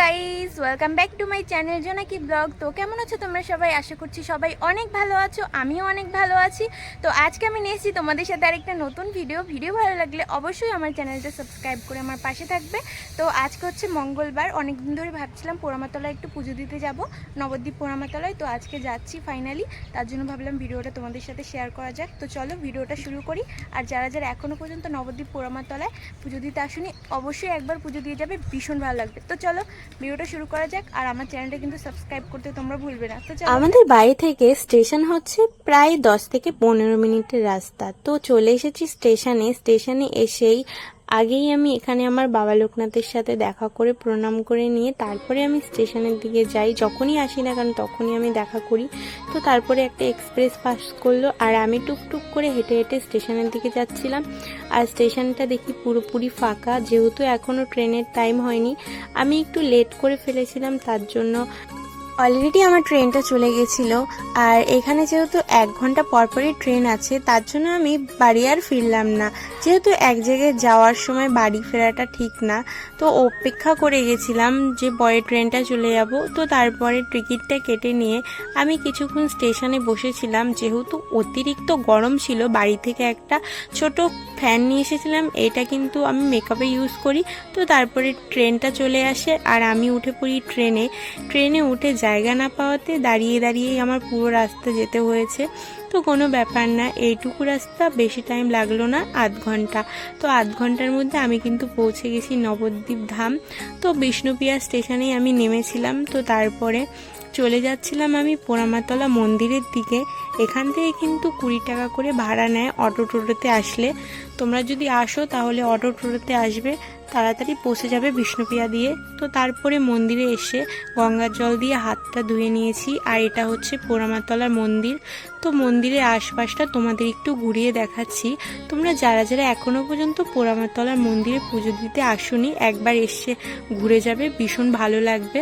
Guys, welcome back to my channel Jonaki vlog. তো কেমন আছো তোমরা সবাই? আশা করছি সবাই অনেক ভালো আছো, আমিও অনেক ভালো আছি। তো আজকে আমি নিয়ে এসেছি তোমাদের সাথে আরেকটা নতুন ভিডিও ভিডিও ভালো লাগলে অবশ্যই আমার চ্যানেলটা সাবস্ক্রাইব করে আমার পাশে থাকবে। তো আজকে হচ্ছে মঙ্গলবার অনেক দিন ধরে ভাবছিলাম পোড়ামাতলায় একটু পুজো দিতে যাব, নবদ্বীপ পোড়ামাতলায়। তো আজকে যাচ্ছি ফাইনালি তার জন্য ভাবলাম ভিডিওটা তোমাদের সাথে শেয়ার করা যাক। তো চলো ভিডিওটা শুরু করি। আর যারা যারা এখনও পর্যন্ত নবদ্বীপ পোড়ামাতলায় পুজো দিতে আসুনি, অবশ্যই একবার পুজো দিয়ে যাবে, ভীষণ ভালো লাগবে। তো চলো ভিডিওটা শুরু করা যাক আর আমার চ্যানেলটা কিন্তু সাবস্ক্রাইব করতে তোমরা ভুলবে না। তো আমাদের বাড়ি থেকে স্টেশন হচ্ছে প্রায় দশ থেকে পনেরো মিনিটের রাস্তা। তো চলে এসেছি স্টেশনে। স্টেশনে এসেই আগেই আমি এখানে আমার বাবা লোকনাথের সাথে দেখা করে, প্রণাম করে নিয়ে তারপরে আমি স্টেশনের দিকে যাই। যখনই আসি না কারণ তখনই আমি দেখা করি। তো তারপরে একটা এক্সপ্রেস পাস করল আর আমি টুকটুক করে হেঁটে হেঁটে স্টেশনের দিকে যাচ্ছিলাম। আর স্টেশনটা দেখি পুরোপুরি ফাঁকা, যেহেতু এখনও ট্রেনের টাইম হয়নি। আমি একটু লেট করে ফেলেছিলাম, তার জন্য অলরেডি আমার ট্রেনটা চলে গেছিল, আর এখানে যেহেতু এক ঘণ্টা পরপরই ট্রেন আছে, তার জন্য আমি বাড়ি আর ফিরলাম না। যেহেতু এক জায়গায় যাওয়ার সময় বাড়ি ফেরাটা ঠিক না, তো অপেক্ষা করে গেছিলাম যে পরে ট্রেনটা চলে যাব। তো তারপরে টিকিটটা কেটে নিয়ে আমি কিছুক্ষণ স্টেশনে বসেছিলাম। যেহেতু অতিরিক্ত গরম ছিল, বাড়ি থেকে একটা ছোট ফ্যান নিয়ে এসেছিলাম, এটা কিন্তু আমি মেকআপে ইউজ করি। তো তারপরে ট্রেনটা চলে আসে, আর আমি উঠে পড়ি ট্রেনে ট্রেনে উঠে জায়গা না পাওয়াতে দাঁড়িয়ে দাঁড়িয়েই আমার পুরো রাস্তা যেতে হয়েছে। তো কোনো ব্যাপার না, এইটুকু রাস্তা বেশি টাইম লাগল না, আধ ঘণ্টা। তো আধ ঘণ্টার মধ্যে আমি কিন্তু পৌঁছে গেছি নবদ্বীপ ধাম। তো বিষ্ণুপ্রিয়া স্টেশনেই আমি নেমেছিলাম। তো তারপরে চলে যাচ্ছিলাম আমি পোড়ামাতলা মন্দিরের দিকে। এখান থেকে কিন্তু কুড়ি টাকা করে ভাড়া নেয় অটো টোটোতে আসলে। তোমরা যদি আসো তাহলে অটো টোটোতে আসবে, তাড়াতাড়ি পৌঁছে যাবে বিষ্ণুপ্রিয়া দিয়ে। তো তারপরে মন্দিরে এসে গঙ্গার জল দিয়ে হাতটা ধুয়ে নিয়েছি, আর এটা হচ্ছে পোড়ামাতলার মন্দির। তো মন্দিরের আশপাশটা তোমাদের একটু ঘুরিয়ে দেখাচ্ছি। তোমরা যারা যারা এখনও পর্যন্ত পোড়ামাতলার মন্দিরে পুজো দিতে আসোনি, একবার এসে ঘুরে যাবে, ভীষণ ভালো লাগবে।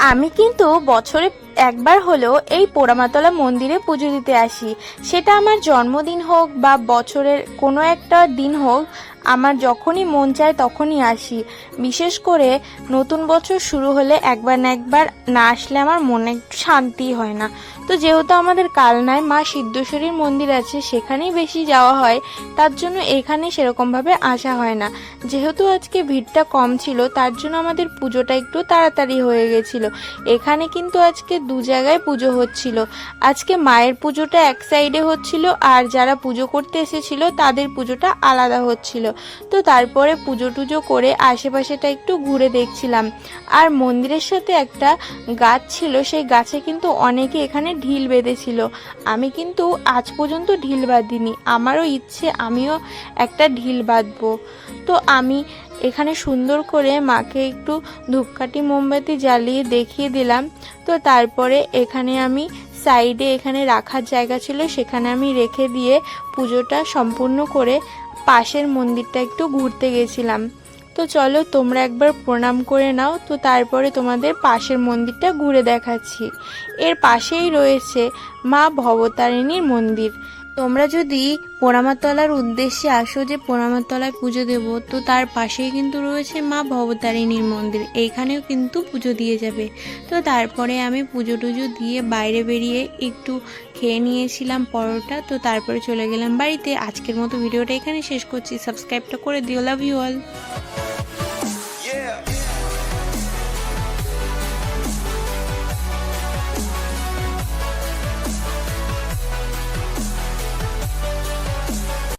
আমি কিন্তু বছরে একবার হলেও এই পোড়ামাতলা মন্দিরে পুজো দিতে আসি। সেটা আমার জন্মদিন হোক বা বছরের কোনো একটা দিন হোক আমার যখনই মন চায় তখনই আসি। বিশেষ করে নতুন বছর শুরু হলে একবার না একবার না আসলে আমার মনে শান্তি হয় না। তো যেহেতু আমাদের কালনায় মা সিদ্ধেশ্বরীর মন্দির আছে, সেখানেই বেশি যাওয়া হয়, তার জন্য এখানে সেরকমভাবে আসা হয় না। যেহেতু আজকে ভিড়টা কম ছিল, তার জন্য আমাদের পুজোটা একটু তাড়াতাড়ি হয়ে গেছিল। এখানে কিন্তু আজকে দু জায়গায় পুজো হচ্ছিল। আজকে মায়ের পুজোটা এক সাইডে হচ্ছিল, আর যারা পুজো করতে এসেছিল তাদের পুজোটা আলাদা হচ্ছিল। তো তারপরে পুজো টুজো করে আশেপাশেটা একটু ঘুরে দেখছিলাম। আর মন্দিরের সাথে একটা গাছ ছিল, সেই গাছে কিন্তু অনেকে এখানে ঢিল বেঁধেছিল। আমি কিন্তু আজ পর্যন্ত ঢিল বাঁধিনি। আমারও ইচ্ছে, আমিও একটা ঢিল বাঁধবো। তো আমি এখানে সুন্দর করে মাকে একটু ধূপকাঠি মোমবাতি জ্বালিয়ে দেখিয়ে দিলাম। তো তারপরে এখানে আমি সাইডে এখানে রাখার জায়গা ছিল, সেখানে আমি রেখে দিয়ে পুজোটা সম্পূর্ণ করে পাশের মন্দিরটা একটু ঘুরতে গেছিলাম। তো চলো তোমরা একবার প্রণাম করে নাও, তো তারপরে তোমাদের পাশের মন্দিরটা ঘুরে দেখাচ্ছি। এর পাশেই রয়েছে মা ভবতারিণীর মন্দির। তোমরা যদি পোড়ামাতলার উদ্দেশ্যে আসো যে পোড়ামাতলায় পুজো দেব, তো তার পাশেই কিন্তু রয়েছে মা ভবতারিণীর মন্দির। এইখানেও কিন্তু পুজো দিয়ে যাবে। তো তারপরে আমি পুজো টুজো দিয়ে বাইরে বেরিয়ে একটু খেয়ে নিয়েছিলাম পরোটা, তো তারপরে চলে গেলাম বাড়িতে। আজকের মতো ভিডিওটা এখানে শেষ করছি। সাবস্ক্রাইবটা করে দিও। Love you all